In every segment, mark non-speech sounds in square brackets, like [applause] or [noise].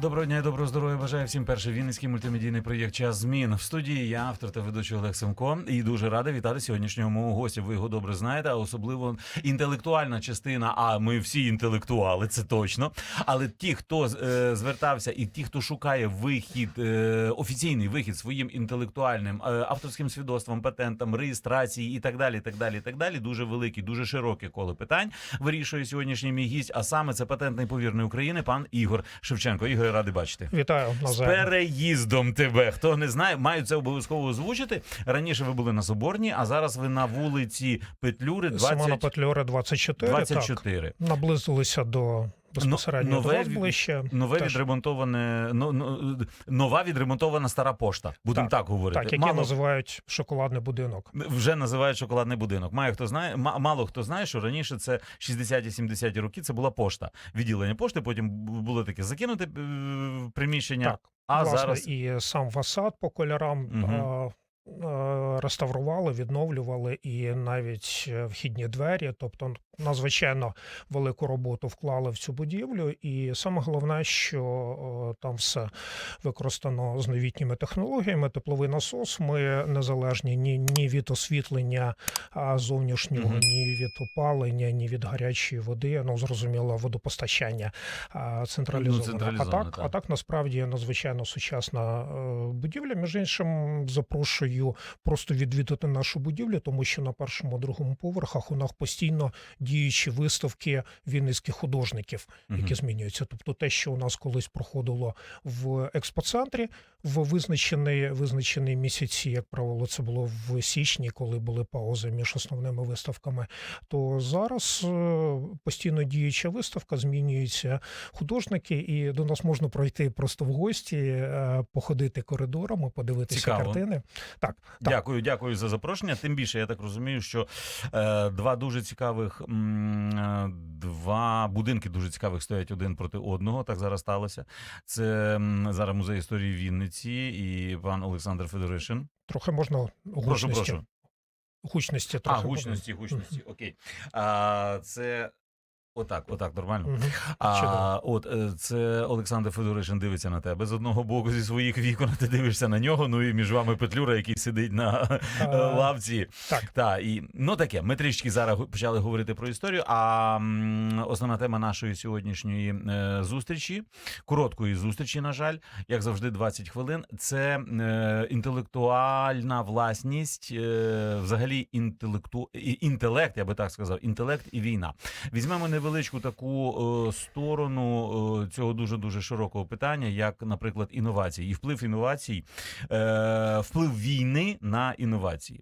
Доброго дня і доброго здоров'я. Бажаю всім перший вінницький мультимедійний проєкт Час змін в студії. Я автор та ведучий Олег Семко. І дуже радий вітати сьогоднішнього мого гостя. Ви його добре знаєте, а особливо інтелектуальна частина. А ми всі інтелектуали, це точно. Але ті, хто е, звертався, і ті, хто шукає вихід, е, офіційний вихід своїм інтелектуальним е, авторським свідоцтвом, патентам, реєстрації і так далі. Так далі, так далі. Дуже великі, дуже широке коло питань вирішує сьогоднішній мій гість. А саме це патентний повірний України, пан Ігор Шевченко. Ігор, радий бачити. Вітаю З переїздом тебе. Хто не знає, маю це обов'язково озвучити. Раніше ви були на Соборній, а зараз ви на вулиці Петлюри Симона 20... Петлюри 24. 24. Так, наблизилися до безпосередньо нове до вас ближче. Нове Теж, відремонтоване, ну, ну, нова відремонтована стара пошта. Будемо так, Так, говорити. так, які Мало називають шоколадний будинок. вже називають шоколадний будинок. Має хто знає, ма- мало хто знає, що раніше це 60-70 роки. Це була пошта. Відділення пошти. Потім було таке закинуте е, приміщення. Так, а власне, зараз і сам фасад по кольорам е, реставрували, відновлювали, і навіть вхідні двері, тобто надзвичайно велику роботу вклали в цю будівлю. І саме головне, що там все використано з новітніми технологіями. Тепловий насос. Ми незалежні ні, ні від освітлення зовнішнього, Мгм. ні від опалення, ні від гарячої води. Ну зрозуміло, водопостачання а, централізоване. а так, так. а так насправді надзвичайно сучасна е, будівля. Між іншим, запрошую просто відвідати нашу будівлю, тому що на першому другому поверхах у нас постійно діючі виставки вінницьких художників, які змінюються. Тобто, те, що у нас колись проходило в експоцентрі в визначений визначені місяці, як правило, це було в січні, коли були паузи між основними виставками. То зараз е, постійно діюча виставка, змінюються художники, і до нас можна пройти просто в гості, е, походити коридорами, подивитися Цікаво. картини. Так, так. Дякую, дякую за запрошення. Тим більше я так розумію, що е, два дуже цікавих два будинки дуже цікавих стоять один проти одного. Так зараз сталося. Це зараз музей історії Вінниці і пан Олександр Федоришин. Трохи можна Прошу, гучності. прошу. Гучності А, трохи. гучності, гучності. Окей. А, це отак, отак, нормально. Мгм. А от е, це Олександр Федоришин дивиться на тебе з одного боку зі своїх вікон. [laughs] Ти дивишся на нього. Ну і між вами Петлюра, який сидить на А, е, лавці. Так. Та і ну таке. Ми трішки зараз почали говорити про історію. А м, основна тема нашої сьогоднішньої е, зустрічі, короткої зустрічі, на жаль, як завжди, 20 хвилин. Це е, інтелектуальна власність, е, взагалі інтелекту інтелект, я би так сказав, інтелект і війна. Візьмемо невеличку таку е, сторону е, цього дуже дуже широкого питання, як, наприклад, інновації, і вплив інновацій, е, вплив війни на інновації.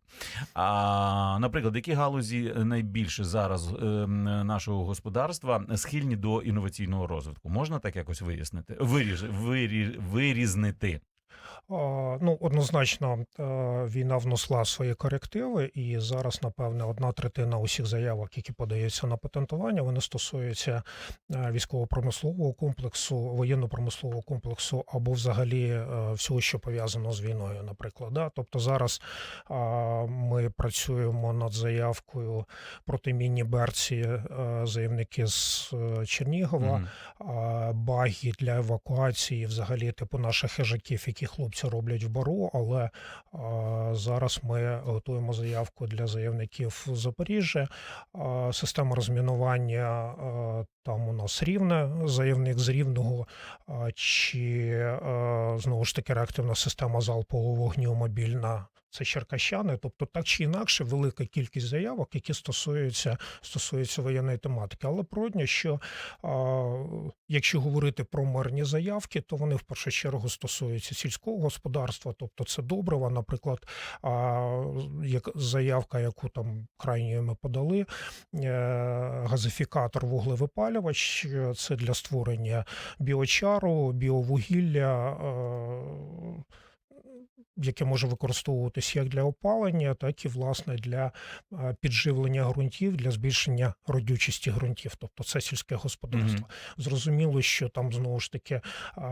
А наприклад, які галузі найбільше зараз нашого господарства схильні до інноваційного розвитку? Можна так якось вияснити? Виріж, вирі, вирізнити. Ну, однозначно, е, війна внесла свої корективи, і зараз, напевне, одна третина усіх заявок, які подаються на патентування, вони стосуються е, військово-промислового комплексу, воєнно-промислового комплексу або взагалі е, всього, що пов'язано з війною, наприклад. Да? Тобто зараз ми працюємо над заявкою протимінні берці, е, заявники з Чернігова Мгм. а, баги для евакуації, взагалі, типу наших хижаків, які хлопці роблять в бару. Але зараз ми готуємо заявку для заявників Запоріжжя. Система розмінування там у нас рівне, заявник з рівного, чи знову ж таки реактивна система залпового вогню мобільна. Це черкащани, тобто так чи інакше велика кількість заявок, які стосуються стосуються воєнної тематики. Але природньо, що а, якщо говорити про мирні заявки, то вони в першу чергу стосуються сільського господарства, тобто це добрива, наприклад, а, як заявка, яку там крайньою ми подали, е, газифікатор вуглевипалювач, це для створення біочару, біовугілля. е, яке може використовуватись як для опалення, так і власне для підживлення ґрунтів, для збільшення родючості ґрунтів, тобто це сільське господарство. Зрозуміло, що там знову ж таки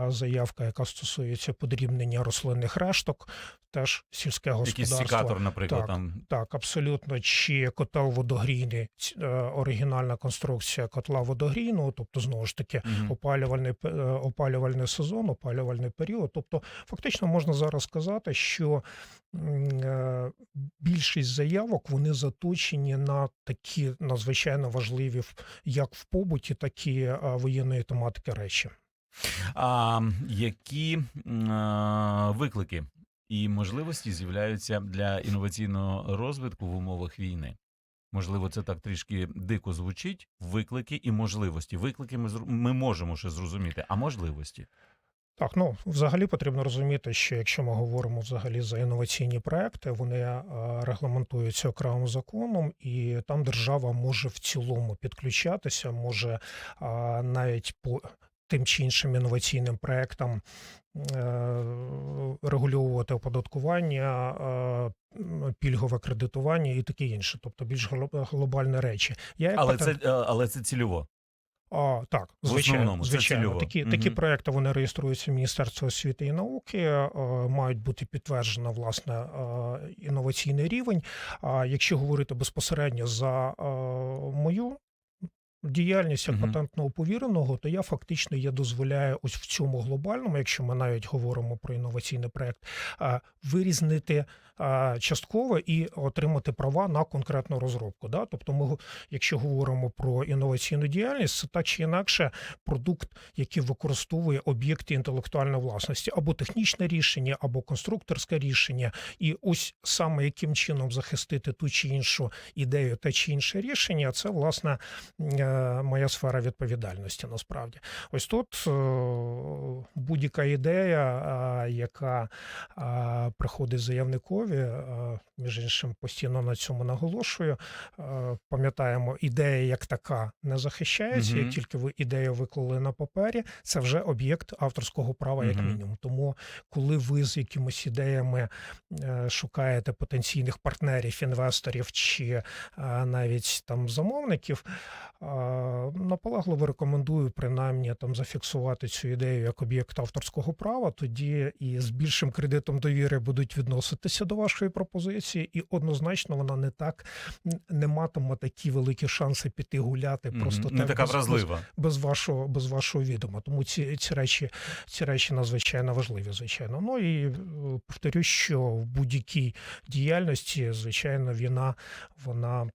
заявка, яка стосується подрібнення рослинних решток, теж сільське Якийсь господарство. секатор, наприклад, Так. там. Так, абсолютно. Чи котел водогрійний, е, оригінальна конструкція котла водогрійного, тобто знову ж таки Мгм. опалювальний е, опалювальний сезон, опалювальний період. Тобто, фактично можна зараз сказати, що е, більшість заявок вони заточені на такі надзвичайно важливі як в побуті, так і е, воєнної тематики речі. А які а, виклики і можливості з'являються для інноваційного розвитку в умовах війни? Можливо, це так трішки дико звучить. Виклики і можливості. Виклики ми ми можемо ще зрозуміти, а можливості. Так, ну взагалі потрібно розуміти, що якщо ми говоримо взагалі за інноваційні проекти, вони е, регламентуються окремим законом, і там держава може в цілому підключатися, може е, навіть по тим чи іншим інноваційним проектам е, регульовувати оподаткування, пільгове кредитування і таке інше, тобто більш гло- глобальні речі. Я Але патент- це, але це цільово. А, так, звичайно, звичайно. Такі, такі Мгм. проекти вони реєструються в Міністерстві освіти і науки, е, мають бути підтверджено власне е, інноваційний рівень. А якщо говорити безпосередньо за е, мою діяльність як патентного повіреного, то я фактично я дозволяю ось в цьому глобальному, якщо ми навіть говоримо про інноваційний проект, вирізнити частково і отримати права на конкретну розробку. Да? Тобто, ми, якщо говоримо про інноваційну діяльність, це так чи інакше продукт, який використовує об'єкти інтелектуальної власності, або технічне рішення, або конструкторське рішення. І ось саме яким чином захистити ту чи іншу ідею, те чи інше рішення, це власне е, моя сфера відповідальності. Насправді, ось тут е, будь-яка ідея, яка приходить заявникові, е, між іншим постійно на цьому наголошую. Пам'ятаємо, ідея як така не захищається. Мгм. Як тільки ви ідею виклали на папері, це вже об'єкт авторського права, як Мгм. мінімум. Тому, коли ви з якимись ідеями е, шукаєте потенційних партнерів, інвесторів чи е, навіть там замовників, наполегливо рекомендую принаймні там зафіксувати цю ідею як об'єкт авторського права. Тоді і з більшим кредитом довіри будуть відноситися до вашої пропозиції, і однозначно вона не так не матиме такі великі шанси піти гуляти. Мгм. Просто Не так така без- без- вразлива. без вашого без вашого відома. Тому ці, ці речі ці речі надзвичайно важливі, звичайно. Ну і повторю, що в будь-якій діяльності, звичайно, війна вона.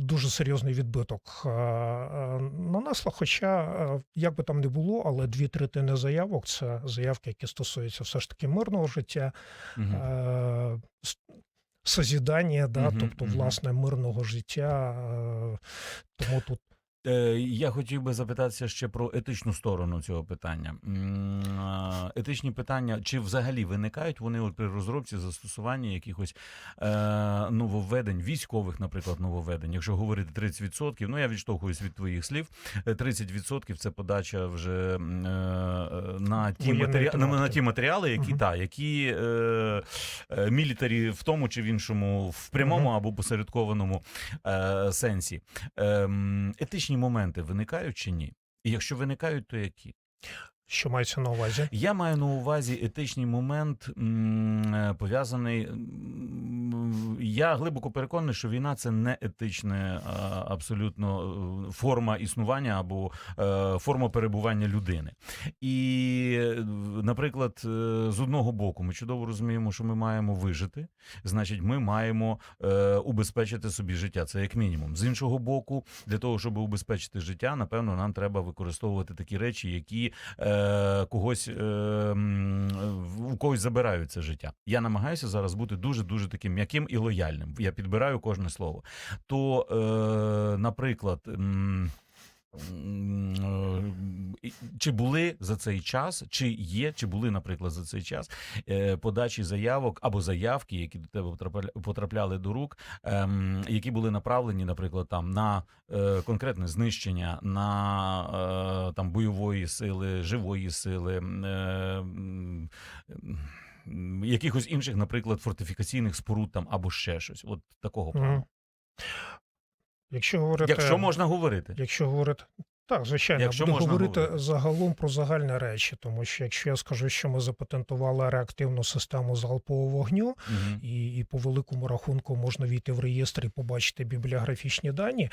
Дуже серйозний відбиток е, е, нанесла. Хоча, е, як би там не було, але дві третини заявок це заявки, які стосуються все ж таки мирного життя, е, созідання, да, угу, тобто, угу. власне, мирного життя. Тому тут Я хотів би запитатися ще про етичну сторону цього питання. Етичні питання, чи взагалі виникають вони от при розробці застосування якихось е, нововведень, військових, наприклад, нововведень. Якщо говорити 30%, ну я відштовхуюсь від твоїх слів. е, 30% це подача вже е, е, на ті матері... на, на ті матеріали, які угу. та які е, е, мілітарі в тому чи в іншому, в прямому угу. або посередкованому е, сенсі. Е, етичні моменти виникають чи ні? І якщо виникають, то які? Що мається на увазі. Я маю на увазі етичний момент е, пов'язаний. Я глибоко переконаний, що війна це не етична абсолютно е, форма існування або е, форма перебування людини. І, е, наприклад, е, з одного боку, ми чудово розуміємо, що ми маємо вижити, значить, ми маємо е, убезпечити собі життя. Це як мінімум. З іншого боку, для того, щоб убезпечити життя, напевно, нам треба використовувати такі речі, які когось е, у когось забирають це життя. Я намагаюся зараз бути дуже дуже таким м'яким і лояльним. Я підбираю кожне слово. То, е, наприклад. Е, чи були за цей час, чи є, чи були, наприклад, за цей час е, подачі заявок або заявки, які до тебе потрапляли до рук, ем, які були направлені, наприклад, там на е, конкретне знищення, на там бойової сили, живої сили, якихось інших, наприклад, фортифікаційних споруд там або ще щось. От такого плану. Якщо говорити, Якщо можна говорити. Якщо говорити. Так, звичайно, Якщо буду можна говорити говорити. загалом про загальні речі, тому що якщо я скажу, що ми запатентували реактивну систему залпового вогню, угу. і, і по великому рахунку можна війти в реєстр і побачити бібліографічні дані.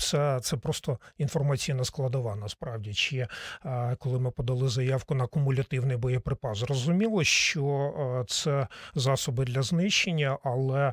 Це, це просто інформаційна складова. Насправді, чи е, коли ми подали заявку на кумулятивний боєприпас, зрозуміло, що е, це засоби для знищення, але е,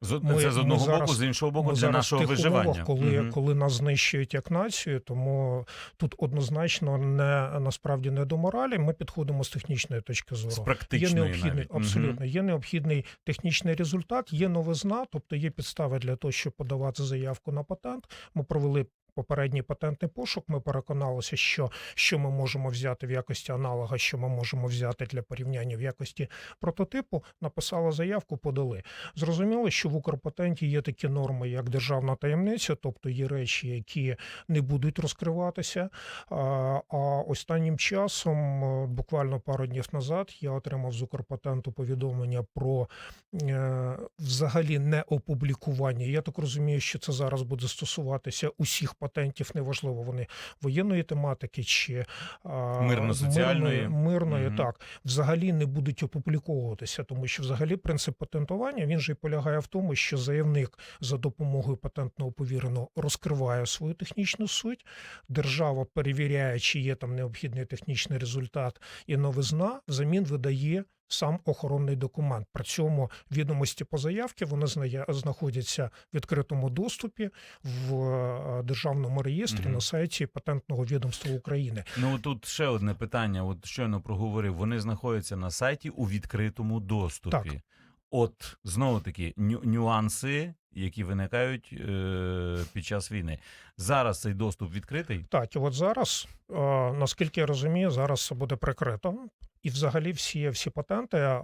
З, Ми- це з ми одного зараз- боку, з іншого боку, для нашого виживання. умовах, коли, Мгм. коли нас знищують як націю, тому тут однозначно не насправді не до моралі. Ми підходимо з технічної точки зору. З Є практичної необхідний навіть. Абсолютно, є необхідний технічний результат, є новизна, тобто є підстави для того, щоб подавати заявку на патент. Ми провели. Попередній патентний пошук. Ми переконалися, що, що ми можемо взяти в якості аналога, що ми можемо взяти для порівняння в якості прототипу. Написали заявку, подали. Зрозуміло, що в Укрпатенті є такі норми, як державна таємниця, тобто є речі, які не будуть розкриватися. А а останнім часом, е, буквально пару днів назад, я отримав з Укрпатенту повідомлення про е, взагалі не опублікування. Я так розумію, що це зараз буде стосуватися усіх патентів, неважливо вони воєнної тематики чи Мирно-соціальної. мирної, мирної Мгм. так взагалі не будуть опубліковуватися, тому що взагалі принцип патентування він же й полягає в тому, що заявник за допомогою патентного повіреного розкриває свою технічну суть. Держава перевіряє, чи є там необхідний технічний результат і новизна, взамін видає. Сам охоронний документ. При цьому відомості по заявці вони знаходяться в відкритому доступі в е, державному реєстрі Мгм. на сайті патентного відомства України. Ну тут ще одне питання. От щойно проговорив. Вони знаходяться на сайті у відкритому доступі. Так. От знову таки нюанси, які виникають е, під час війни. Зараз цей доступ відкритий. Так, і от зараз, е, наскільки я розумію, зараз це буде прикрито. І взагалі всі, всі патенти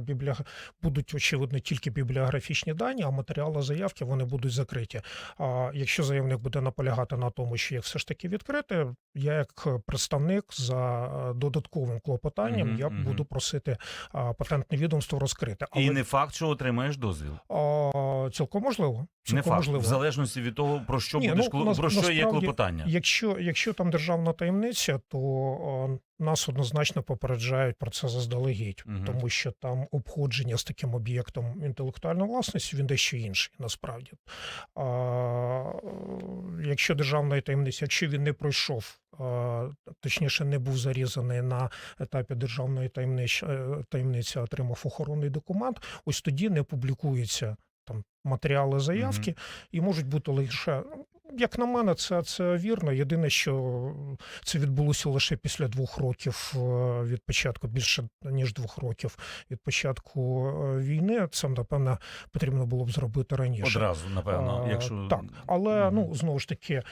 бібліог... будуть очевидно тільки бібліографічні дані, а матеріали заявки вони будуть закриті. А якщо заявник буде наполягати на тому, що їх все ж таки відкрити, я як представник за е, додатковим клопотанням Мгм, я мгм. буду просити патентне відомство розкрити. І не факт, що отримаєш дозвіл. а, цілком можливо. Цілком не факт, можливо. в залежності від того, про що Ні, будеш ну, нас- про що є клопотання. Якщо, якщо там державна таємниця, то нас однозначно попереджають про це заздалегідь, Мгм. тому що там обходження з таким об'єктом інтелектуальної власності він дещо інший, насправді. А, е, якщо державна таємниця, якщо він не пройшов, е, точніше, не був зарізаний на етапі державної таємниці, таємниці, отримав охоронний документ, ось тоді не публікуються там матеріали заявки і можуть бути лише. Як на мене, це, це вірно. Єдине, що це відбулося лише після двох років е, від початку, більше ніж двох років від початку е, війни. Це напевно потрібно було б зробити раніше. Одразу, напевно, А, якщо так, але Мгм. ну знову ж таки.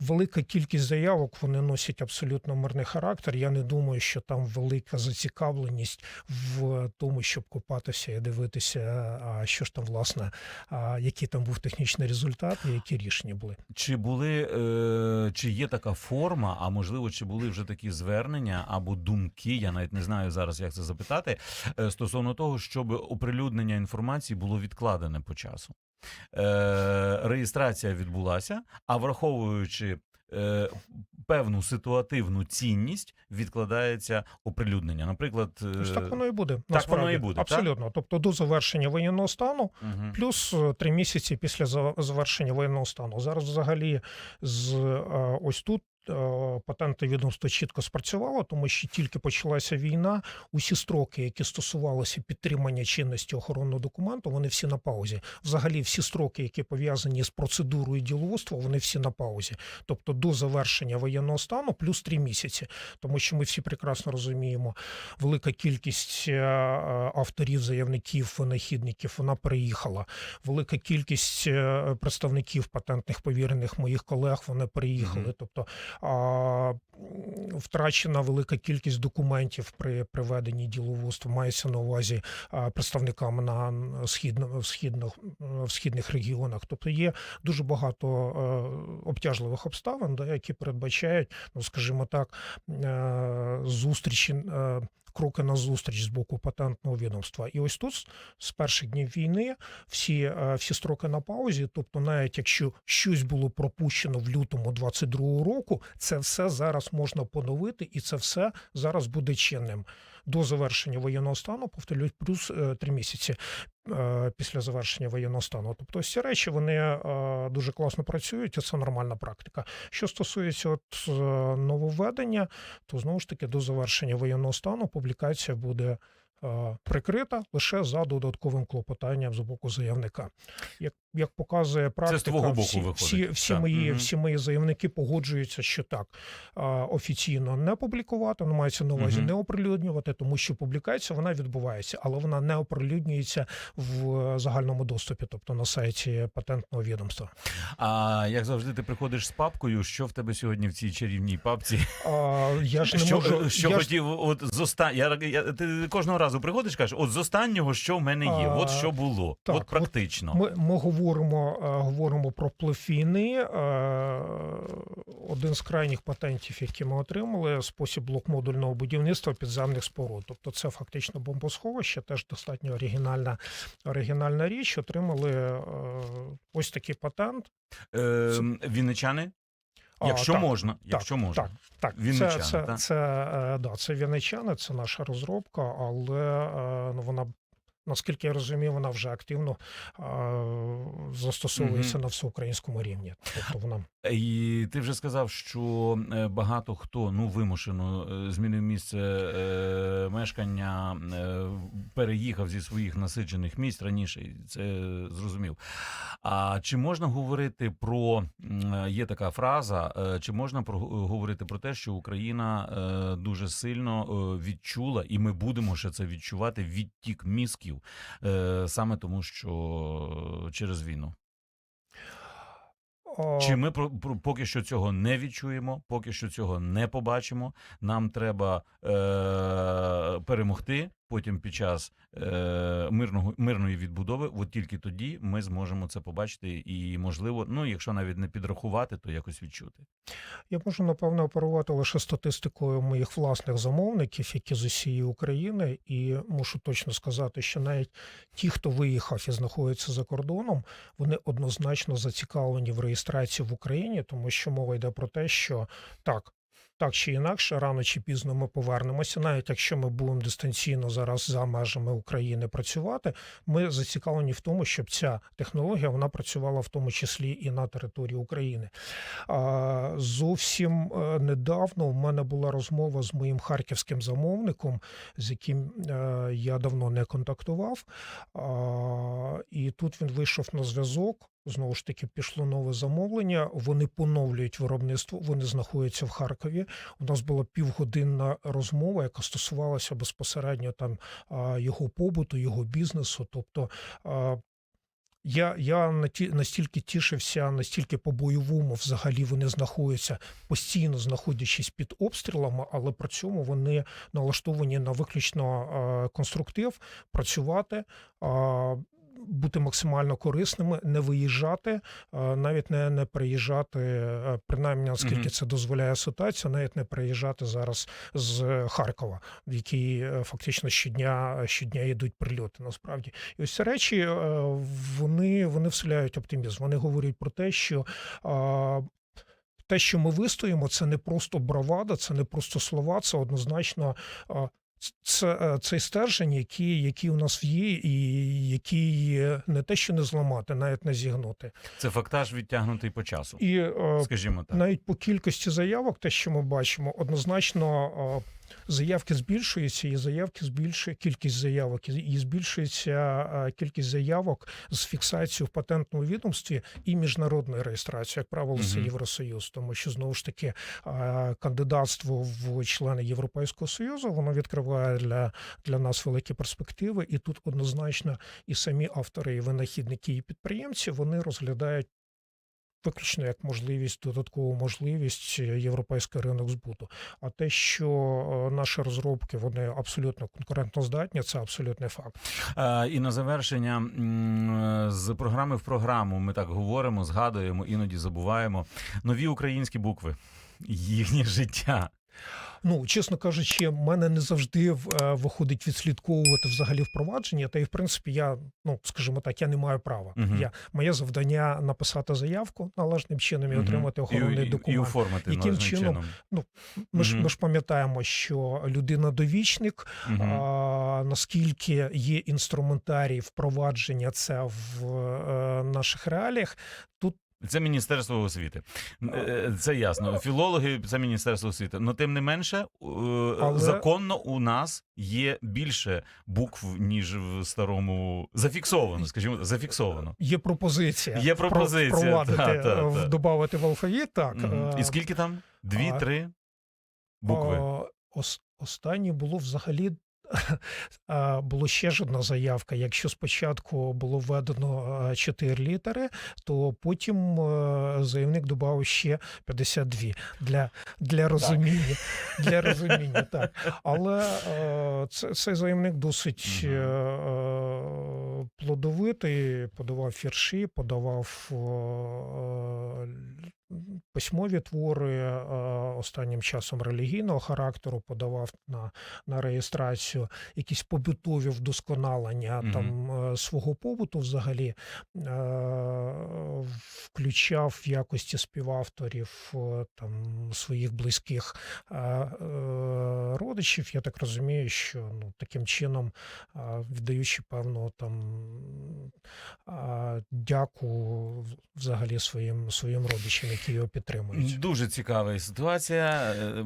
Велика кількість заявок вони носять абсолютно мирний характер. Я не думаю, що там велика зацікавленість в тому, щоб копатися і дивитися, а що ж там власне, а який там був технічний результат і які рішення були. Чи були е, чи є така форма, а можливо, чи були вже такі звернення або думки? Я навіть не знаю зараз, як це запитати, е, стосовно того, щоб оприлюднення інформації було відкладене по часу. Е, реєстрація відбулася, а враховуючи. е, Певну ситуативну цінність відкладається оприлюднення. Наприклад, е, Тож так воно і буде. воно насправді. і буде, так? абсолютно. Тобто до завершення воєнного стану мгм. плюс е, три місяці після за- завершення воєнного стану. Зараз взагалі з е, ось тут. Е, Патентне відомство чітко спрацювало, тому що тільки почалася війна. Усі строки, які стосувалися підтримання чинності охоронного документу, вони всі на паузі. Взагалі, всі строки, які пов'язані з процедурою діловодства, вони всі на паузі. Тобто до завершення воєнного стану плюс три місяці. Тому що ми всі прекрасно розуміємо, велика кількість е, е, авторів, заявників, винахідників вона переїхала. Велика кількість представників патентних повірених моїх колег вони переїхали. Тобто втрачена велика кількість документів при приведенні діловодства, мається на увазі представникам на східно, в, східних, східних регіонах. Тобто є дуже багато е, обтяжливих обставин, да, які передбачають, ну скажімо так, е, зустрічі. Кроки на зустріч з боку патентного відомства, і ось тут з- перших днів війни всі, е, всі строки на паузі. Тобто, навіть якщо щось було пропущено в лютому 22-го року, це все зараз можна поновити, і це все зараз буде чинним до завершення воєнного стану. повторюсь, плюс е, три місяці після завершення воєнного стану. Тобто, ці речі вони е, дуже класно працюють, і це нормальна практика. Що стосується от е, нововведення, то знову ж таки до завершення воєнного стану публікація буде. е, Прикрита лише за додатковим клопотанням з боку заявника, як як показує практика, твого боку всі, виходить. всі, всі Так. мої всі мої заявники погоджуються, що так офіційно не публікувати, ну мається на увазі не оприлюднювати, тому що публікація вона відбувається, але вона не оприлюднюється в загальному доступі, тобто на сайті патентного відомства. А як завжди, ти приходиш з папкою. Що в тебе сьогодні в цій чарівній папці? А, я ж не що можу що я ж- от з оста... я, я, ти кожного разу приходиш, кажеш, от з останнього, що в мене є, А, от що було, так, от от практично. Ми, ми говоримо, е, говоримо про вплив війни. Е, Один з крайніх патентів, які ми отримали, спосіб блокмодульного будівництва підземних споруд. Тобто, це фактично бомбосховище, теж достатньо оригінальна, оригінальна річ. Отримали е, ось такий патент. Е, Вінничани, А, якщо так, можна, якщо можна. Так, так, Вінничани, це, це, так? це, да, це вінничани, це наша розробка, але ну, вона. Наскільки я розумію, вона вже активно застосовується на всеукраїнському рівні. Тобто вона І ти вже сказав, що е, багато хто ну вимушено е, змінив місце е, мешкання, переїхав зі своїх насиджених місць раніше. Це зрозумів. А чи можна говорити про є така фраза? Чи можна про говорити про те, що Україна дуже сильно відчула, і ми будемо ще це відчувати відтік мізків е, саме тому, що через війну? е, Чи ми про, про поки що цього не відчуємо, поки що цього не побачимо. Нам треба е, перемогти. Потім під час е, мирного мирної відбудови, от тільки тоді ми зможемо це побачити, і можливо, ну якщо навіть не підрахувати, то якось відчути. Я можу напевно оперувати лише статистикою моїх власних замовників, які з усієї України, і мушу точно сказати, що навіть ті, хто виїхав і знаходиться за кордоном, вони однозначно зацікавлені в реєстрації в Україні, тому що мова йде про те, що так. Так чи інакше, рано чи пізно ми повернемося, навіть якщо ми будемо дистанційно зараз за межами України працювати, ми зацікавлені в тому, щоб ця технологія вона працювала в тому числі і на території України. Зовсім е, недавно в мене була розмова з моїм харківським замовником, з яким е, я давно не контактував. І тут він вийшов на зв'язок. Знову ж таки, пішло нове замовлення. Вони поновлюють виробництво. Вони знаходяться в Харкові. У нас була півгодинна розмова, яка стосувалася безпосередньо там його побуту, його бізнесу. Тобто я, я настільки тішився, настільки по-бойовому взагалі вони знаходяться, постійно знаходячись під обстрілами, але при цьому вони налаштовані на виключно конструктив, працювати. Бути максимально корисними, не виїжджати, навіть не, не приїжджати, принаймні наскільки це дозволяє ситуація, навіть не приїжджати зараз з Харкова, в який е, фактично щодня щодня йдуть прильоти. Насправді, і ось ці речі е, вони, вони вселяють оптимізм. Вони говорять про те, що. Те, що ми вистоїмо, це не просто бравада, це не просто слова, це однозначно це, цей стержень, який, який у нас є, і який не те, що не зламати, навіть не зігнути. Це фактаж відтягнутий по часу, І е, скажімо так. навіть по кількості заявок, те, що ми бачимо, однозначно е, заявки збільшуються, і заявки збільшує кількість заявок, і- збільшується кількість заявок з фіксацією в патентному відомстві і міжнародною реєстрацією, як правило, це Євросоюз, тому що знову ж таки кандидатство в члени Європейського союзу воно відкриває для, для нас великі перспективи, і тут однозначно і самі автори, і винахідники, і підприємці вони розглядають виключно як можливість, додаткову можливість е, європейський ринок збуту. А те, що е, наші розробки вони абсолютно конкурентноздатні, це абсолютний факт. Е, І на завершення з програми в програму ми так говоримо, згадуємо, іноді забуваємо нові українські букви, їхнє життя. Ну, чесно кажучи, в мене не завжди е, виходить відслідковувати взагалі впровадження. Та й в принципі, я, ну скажімо так, я не маю права. Мгм. Я моє завдання написати заявку належним чином і Мгм. отримати охоронний і, і, і оформити Яким чином? чином. Ми ж Мгм. ми ж пам'ятаємо, що людина довічник. Мгм. А, наскільки є інструментарій впровадження це в е, наших реаліях, Це Міністерство освіти. Е, Це ясно. Філологи це Міністерство освіти. Но тим не менше, е, Але- законно у нас є більше букв, ніж в старому. Зафіксовано, скажімо, зафіксовано. є пропозиція, Є пропозиція, впровадити, та, та, та. додати в алфавіт. Так е, І скільки там? Дві-три букви. Ос- останнє було взагалі. Було ще ж одна заявка. Якщо спочатку було введено 4 літери, то потім е, заявник додав ще 52 для, для розуміння. Для [laughs] розуміння, так. Але е, це, цей заявник досить е, плодовитий, подавав вірші, подавав письмові твори е, останнім часом релігійного характеру, подавав на, на реєстрацію якісь побутові вдосконалення Мгм. там е, свого побуту взагалі, е, включав в якості співавторів там своїх близьких родичів. Я так розумію, що ну таким чином, віддаючи певну там дяку взагалі своїм своїм родичам, які його підтримують. Дуже цікава ситуація. Е,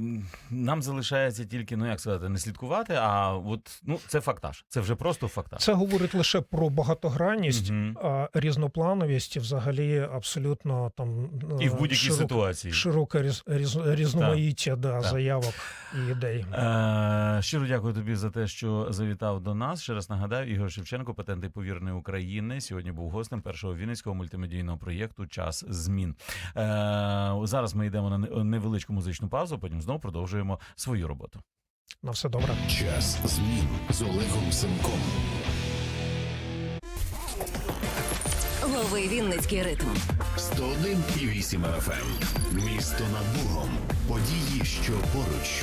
Нам залишається тільки, ну як сказати, не слідкувати, а от ну це фактаж. Це вже просто фактаж. Це говорить лише про багатогранність, Мгм. а різноплановість і взагалі абсолютно там І в е, будь-якій широк- ситуації. широке різ, різ, різноманіття да, Так. заявок і ідей. Е, щиро дякую тобі за те, що завітав до нас. Ще раз нагадаю, Ігор Шевченко, патенти повіреної України. Сьогодні був гостем першого вінницького мультимедійного проєкту Час змін. Е, зараз ми йдемо на невеличку музичну паузу. Потім знову продовжуємо свою роботу. На все добре. Час змін з Олегом Семком. Лови Вінницький ритм. 101,8 FM. Місто над Богом. Події, що поруч.